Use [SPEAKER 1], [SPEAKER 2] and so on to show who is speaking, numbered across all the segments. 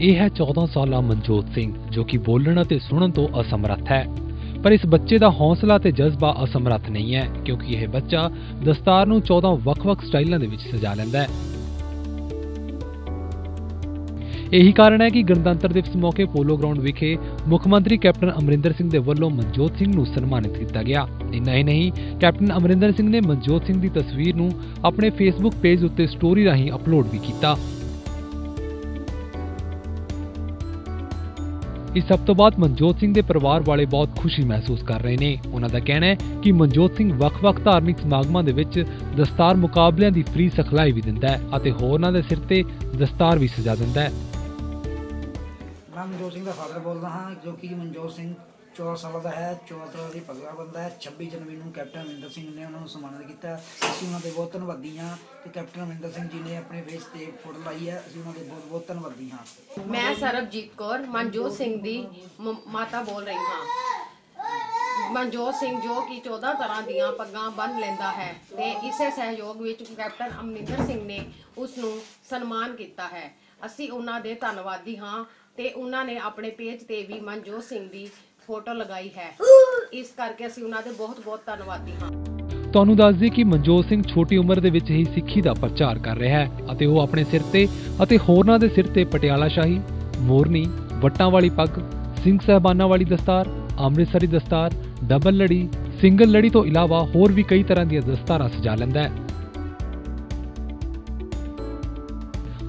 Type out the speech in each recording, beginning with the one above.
[SPEAKER 1] ਇਹ ਹੈ 14 ਸਾਲਾ ਮਨਜੋਤ ਸਿੰਘ, ਜੋ ਕਿ ਬੋਲਣ ਅਤੇ ਸੁਣਨ ਤੋਂ ਅਸਮਰੱਥ ਹੈ। ਪਰ ਇਸ ਬੱਚੇ ਦਾ ਹੌਸਲਾ ਤੇ ਜਜ਼ਬਾ ਅਸਮਰੱਥ ਨਹੀਂ ਹੈ, ਕਿਉਂਕਿ ਇਹ ਬੱਚਾ ਦਸਤਾਰ ਨੂੰ 14 ਵੱਖ-ਵੱਖ ਸਟਾਈਲਾਂ ਦੇ ਵਿੱਚ ਸਜਾ ਲੈਂਦਾ ਹੈ। ਇਹੀ ਕਾਰਨ ਹੈ ਕਿ ਗਣਤੰਤਰ ਦਿਵਸ ਮੌਕੇ ਪੋਲੋ ਗਰਾਊਂਡ ਵਿਖੇ ਮੁੱਖ ਮੰਤਰੀ ਕੈਪਟਨ ਅਮਰਿੰਦਰ ਸਿੰਘ ਦੇ ਵੱਲੋਂ ਮਨਜੋਤ ਸਿੰਘ ਨੂੰ ਸਨਮਾਨਿਤ ਕੀਤਾ ਗਿਆ। ਇੰਨਾ ਹੀ ਨਹੀਂ, ਕੈਪਟਨ ਅਮਰਿੰਦਰ ਸਿੰਘ ਨੇ ਮਨਜੋਤ ਸਿੰਘ ਦੀ ਤਸਵੀਰ ਨੂੰ ਆਪਣੇ ਫੇਸਬੁੱਕ ਪੇਜ ਉੱਤੇ ਸਟੋਰੀ ਰਾਹੀਂ ਅਪਲੋਡ ਵੀ ਕੀਤਾ। ਇਸ ਸਭ ਤੋਂ ਬਾਅਦ ਮਨਜੋਤ ਸਿੰਘ ਦੇ ਪਰਿਵਾਰ ਵਾਲੇ ਬਹੁਤ ਖੁਸ਼ੀ ਮਹਿਸੂਸ ਕਰ ਰਹੇ ਨੇ। ਉਹਨਾਂ ਦਾ ਕਹਿਣਾ ਹੈ ਕਿ ਮਨਜੋਤ ਸਿੰਘ ਵੱਖ-ਵੱਖ ਧਾਰਮਿਕ ਸਮਾਗਮਾਂ ਦੇ ਵਿੱਚ ਦਸਤਾਰ ਮੁਕਾਬਲਿਆਂ ਦੀ ਫ੍ਰੀ ਸਿਖਲਾਈ ਵੀ ਦਿੰਦਾ ਹੈ ਅਤੇ ਹੋਰਨਾਂ ਦੇ ਸਿਰ ਤੇ ਦਸਤਾਰ ਵੀ ਸਜਾ ਦਿੰਦਾ ਹੈ।
[SPEAKER 2] ਮੈਂ ਮਨਜੋਤ ਸਿੰਘ ਦਾ ਫਾਦਰ ਬੋਲਦਾ ਹਾਂ, ਜੋ ਕਿ ਮਨਜੋਤ ਸਿੰਘ 14 ਸਾਲਾਂ ਦਾ ਹੈ 14 ਸਾਲਾਂ ਦੀ ਪਗੜਾ ਬੰਦਾ ਹੈ। 26 ਜਨਵਰੀ ਨੂੰ ਕੈਪਟਨ ਅਮਰਿੰਦਰ ਸਿੰਘ ਨੇ ਉਹਨਾਂ ਨੂੰ ਸਨਮਾਨਿਤ ਕੀਤਾ। ਅਸੀਂ ਉਹਨਾਂ ਦੇ ਬਹੁਤ ਧੰਨਵਾਦੀ ਹਾਂ ਤੇ ਕੈਪਟਨ ਅਮਰਿੰਦਰ ਸਿੰਘ ਜੀ ਨੇ ਆਪਣੇ ਫੇਸ ਤੇ ਫੋਟੋ ਲਾਈ ਹੈ। ਅਸੀਂ ਉਹਨਾਂ ਦੇ ਬਹੁਤ ਬਹੁਤ ਧੰਨਵਾਦੀ ਹਾਂ।
[SPEAKER 3] ਮੈਂ ਸਰਬਜੀਤ ਕੌਰ, ਮਨਜੋਤ ਸਿੰਘ ਦੀ ਮਾਤਾ ਬੋਲ ਰਹੀ ਹਾਂ। ਮਨਜੋਤ ਸਿੰਘ ਜੋ ਕਿ 14 ਤਰ੍ਹਾਂ ਦੀਆਂ ਪੱਗਾਂ ਬੰਨ ਲੈਂਦਾ ਹੈ ਤੇ ਇਸੇ ਸਹਿਯੋਗ ਵਿੱਚ ਕੈਪਟਨ ਅਮਰਿੰਦਰ ਸਿੰਘ ਨੇ ਉਸ ਨੂੰ ਸਨਮਾਨ ਕੀਤਾ ਹੈ। ਅਸੀਂ ਉਹਨਾਂ ਦੇ ਧੰਨਵਾਦੀ ਹਾਂ ਤੇ ਉਹਨਾਂ ਨੇ ਆਪਣੇ ਪੇਜ ਤੇ ਵੀ ਮਨਜੋਤ ਸਿੰਘ ਦੀ ਫੋਟੋ ਲਗਾਈ ਹੈ। ਇਸ ਕਰਕੇ ਅਸੀਂ ਉਹਨਾਂ ਦੇ ਬਹੁਤ ਬਹੁਤ ਧੰਨਵਾਦੀ ਹਾਂ।
[SPEAKER 1] ਤੁਹਾਨੂੰ ਦੱਸ ਦਈਏ ਕਿ ਮਨਜੋਤ ਸਿੰਘ ਛੋਟੀ ਉਮਰ ਦੇ ਵਿੱਚ ਹੀ ਸਿੱਖੀ ਦਾ ਪ੍ਰਚਾਰ ਕਰ ਰਿਹਾ ਹੈ ਅਤੇ ਉਹ ਆਪਣੇ ਸਿਰ ਤੇ ਅਤੇ ਹੋਰਨਾਂ ਦੇ ਸਿਰ ਤੇ ਪਟਿਆਲਾ ਸ਼ਾਹੀ, ਮੋਰਨੀ ਵੱਟਾਂ ਵਾਲੀ ਪੱਗ, ਸਿੰਘ ਸਹਿਬਾਨਾਂ ਵਾਲੀ ਦਸਤਾਰ, ਅੰਮ੍ਰਿਤਸਰੀ ਦਸਤਾਰ, ਡਬਲ ਲੜੀ, ਸਿੰਗਲ ਲੜੀ ਤੋਂ ਇਲਾਵਾ ਹੋਰ ਵੀ ਕਈ ਤਰ੍ਹਾਂ ਦੀਆਂ ਦਸਤਾਰਾਂ ਸਜਾ ਲੈਂਦਾ ਹੈ।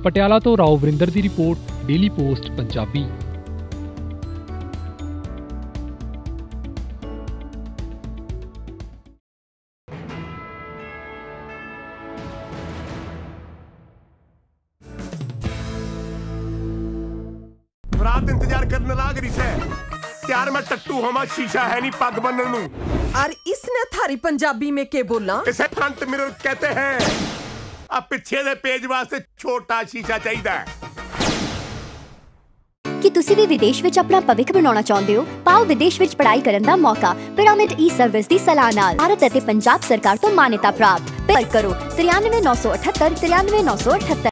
[SPEAKER 1] ਪਟਿਆਲਾ ਤੋਂ ਰਾਓ ਵਰਿੰਦਰ ਦੀ ਰਿਪੋਰਟ, ਡੇਲੀ ਪੋਸਟ, ਪੰਜਾਬੀ।
[SPEAKER 4] ਰਾਤ ਇੰਤਜ਼ਾਰ ਕਰਨ ਲੱਗ ਰਹੀ ਸੈ ਤਿਆਰ ਮੈਂ ਟੱਟੂ ਹੋਵਾਂ ਸ਼ੀਸ਼ਾ ਹੈ ਨਹੀਂ ਪੱਗ ਬੰਨਣ ਨੂੰ
[SPEAKER 5] और इसने थारी पंजाबी में के बोला
[SPEAKER 4] ਇਸੇ ਫਰੰਟ ਮਿਰਰ ਕਹਤੇ ਹੈ ਆ ਪਿੱਛੇ ਦੇ ਪੇਜ ਵਾਸਤੇ ਛੋਟਾ ਸ਼ੀਸ਼ਾ ਚਾਹੀਦਾ ਹੈ
[SPEAKER 6] ਕੀ ਤੁਸੀਂ ਵੀ ਵਿਦੇਸ਼ ਵਿੱਚ ਆਪਣਾ ਭਵਿੱਖ ਬਣਾਉਣਾ ਚਾਹੁੰਦੇ ਹੋ ਪਾਓ ਵਿਦੇਸ਼ ਵਿੱਚ ਪੜ੍ਹਾਈ ਕਰਨ ਦਾ ਮੌਕਾ ਪਿਰਾਮਿਡ ਈ ਸਰਵਿਸ ਦੀ ਸਲਾਹ ਨਾਲ ਭਾਰਤ ਅਤੇ ਪੰਜਾਬ ਸਰਕਾਰ ਤੋਂ ਮਾਨਤਾ ਪ੍ਰਾਪਤ ਪਰ ਕਰੋ 93978 93978